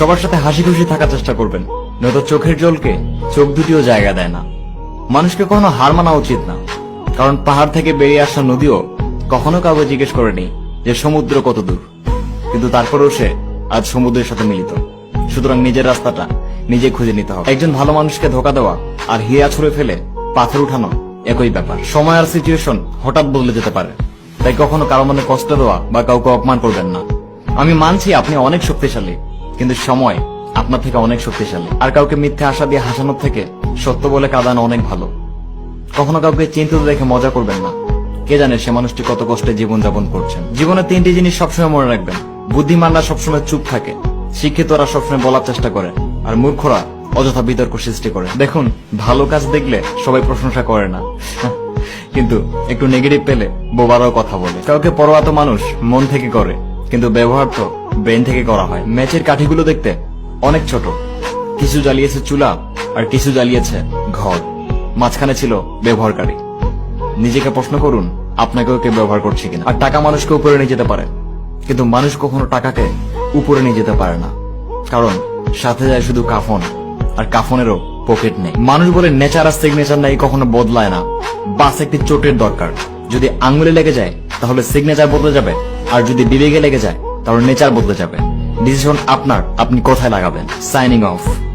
সবার সাথে হাসি খুশি থাকার চেষ্টা করবেন। নয়তো চোখের জলকে চোখ দুটিও জায়গা দেয় না। মানুষকে কখনো হার মানা উচিত না। কারণ পাহাড় থেকে বেরিয়ে আসা নদীও কখনো কাউকে জিজ্ঞেস করেনি যে সমুদ্র কত দূর। কিন্তু তারপরেও সে আজ সমুদ্রের সাথে মিলিত। সুতরাং নিজের রাস্তাটা নিজে খুঁজে নিতে হবে। একজন ভালো মানুষকে ধোকা দেওয়া আর হিয়া ছুঁড়ে ফেলে পাথর উঠানো একই ব্যাপার। সময় আর সিচুয়েশন হঠাৎ বদলে যেতে পারে। তাই কখনো কারও মনে কষ্ট দেওয়া বা কাউকে অপমান করবেন না। আমি মানছি আপনি অনেক শক্তিশালী। কিন্তু সময় আপনার থেকে অনেক শক্তিশালী। আর কাউকে মিথ্যে আশা দিয়ে হাসানোর থেকে সত্য বলে কাঁদানো অনেক ভালো। কখনো কাউকে চিন্তিত দেখে মজা করবেন না। কে জানে সে মানুষটি কত কষ্টে জীবন যাপন করছেন। জীবনে তিনটি জিনিস সবসময় মনে রাখবেন। বুদ্ধিমানরা সবসময় চুপ থাকে। শিক্ষিতরা সবসময় বলার চেষ্টা করে। আর মূর্খরা অযথা বিতর্ক সৃষ্টি করে। দেখুন, ভালো কাজ দেখলে সবাই প্রশংসা করে না। কিন্তু একটু নেগেটিভ পেলে বোবারও কথা বলে। কাউকে পরোয়া তো মানুষ মন থেকে করে। কিন্তু ব্যবহার তো ব্রেন থেকে করা হয়। ম্যাচের কাঠিগুলো দেখতে অনেক ছোট। কিছু জ্বালিয়েছে চুলা আর কিছু জ্বালিয়েছে ঘর। মাঝখানে ছিল ব্যবহারকারী। নিজেকে প্রশ্ন করুন, আপনাকেও কেউ ব্যবহার করছে কিনা? আর টাকা মানুষকে উপরে নিয়ে যেতে পারে। কিন্তু মানুষ কখনো টাকাকে উপরে নিয়ে যেতে পারে না। কারণ সাথে যায় শুধু কাফন, আর কাফনেরও পকেট নেই। মানুষ বলে নেচার আর সিগনেচার নাই কখনো বদলায় না। বাস একটি চোটের দরকার। যদি আঙুলে লেগে যায়, তাহলে সিগনেচার বদলে যাবে। আর যদি বিবেকে লেগে যায়, তাহলে নেচার বদলে যাবে। ডিসিশন আপনার, আপনি কোথায় লাগাবেন? Signing off